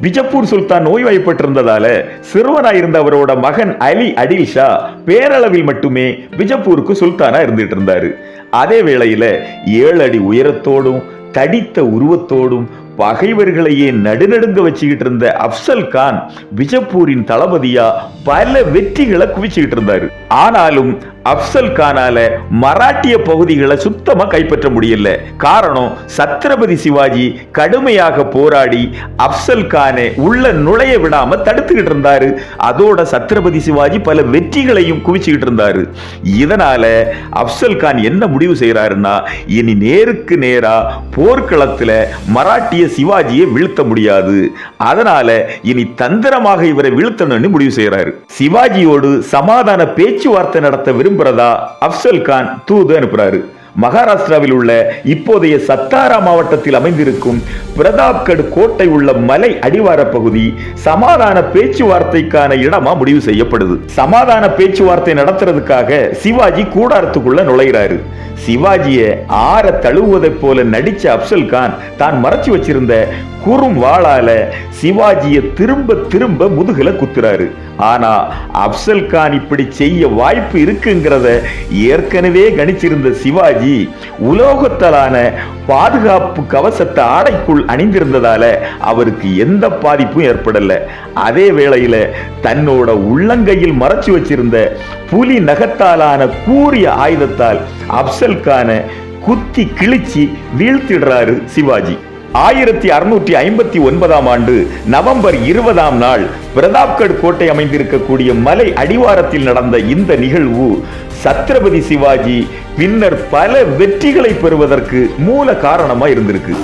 பிஜப்பூர் சுல்தான் நோய்வாய்ப்பட்டிருந்ததால சிறுவனாயிருந்த அவரோட மகன் அலி அடில் ஷா பேரளவில் மட்டுமே பிஜப்பூருக்கு சுல்தானா இருந்துட்டு இருந்தாரு அதே வேளையில ஏழு அடி உயரத்தோடும் தடித்த உருவத்தோடும் பகைவர்களையே நடுநடுங்க வச்சுக்கிட்டு இருந்த அப்சல் கான் பிஜப்பூரின் தளபதியா பல வெற்றிகளை குவிச்சுக்கிட்டு இருந்தாரு ஆனாலும் அப்சல் கானால மராட்டிய பகுதிகளை சுத்தமா கைப்பற்ற முடியல. காரணம் சத்ரபதி சிவாஜி கடுமையாக போராடி அப்சல் கானை உள்ள நுழைய விடாம தடுத்துக்கிட்டு இருந்தாரு. அதோட சத்ரபதி சிவாஜி பல வெற்றிகளையும் குவிச்சுக்கிட்டு இருந்தாரு. இதனால அப்சல் கான் என்ன முடிவு செய்யறாருன்னா இனி நேருக்கு நேரா போர்க்களத்துல மராட்டிய சிவாஜியை வீழ்த்த முடியாது. அதனால இனி தந்திரமாக இவரை வீழ்த்தணும்னு முடிவு செய்யறாரு சிவாஜியோடு சமாதான பேச்சுவார்த்தை நடத்த விரும்புறதா அப்சல் கான் தூது அனுப்புறாரு. மகாராஷ்டிராவில் உள்ள இப்போதைய சத்தாரா மாவட்டத்தில் அமைந்திருக்கும் பிரதாப்கட் கோட்டை உள்ள மலை அடிவார பகுதி சமாதான பேச்சுவார்த்தைக்கான இடமா முடிவு செய்யப்படுது. சமாதான பேச்சுவார்த்தை நடத்துறதுக்காக சிவாஜி கூடாரத்துக்குள்ள நுழைகிறாரு சிவாஜிய ஆற தழுவுவதைப் போல நடிச்ச அப்சல் கான் தான் மறைச்சு வச்சிருந்த குறும் வாளால சிவாஜிய திரும்ப திரும்ப முதுகில குத்துறாரு. ஆனா அப்சல் கான் இப்படி செய்ய வாய்ப்பு இருக்குங்கிறத ஏற்கனவே கணிச்சிருந்த சிவாஜி உலோகத்தலான பாதுகாப்பு கவசத்தை ஆடைக்குள் அணிந்திருந்ததால அவருக்கு எந்த பாதிப்பும் ஏற்படல. அதே வேளையில தன்னோட உள்ளங்கையில் மறைச்சு வச்சிருந்த புலி நகத்தாலான கூரிய ஆயுதத்தால் அப்சல் கானை குத்தி கிழிச்சு வீழ்த்திடுறாரு சிவாஜி. ஆயிரத்தி அறுநூற்றி ஐம்பத்தி ஒன்பதாம் ஆண்டு நவம்பர் இருபதாம் நாள் பிரதாப்கட் கோட்டை அமைந்திருக்கக்கூடிய மலை அடிவாரத்தில் நடந்த இந்த நிகழ்வு சத்ரபதி சிவாஜி பின்னர் பல வெற்றிகளை பெறுவதற்கு மூல காரணமா இருந்திருக்கு.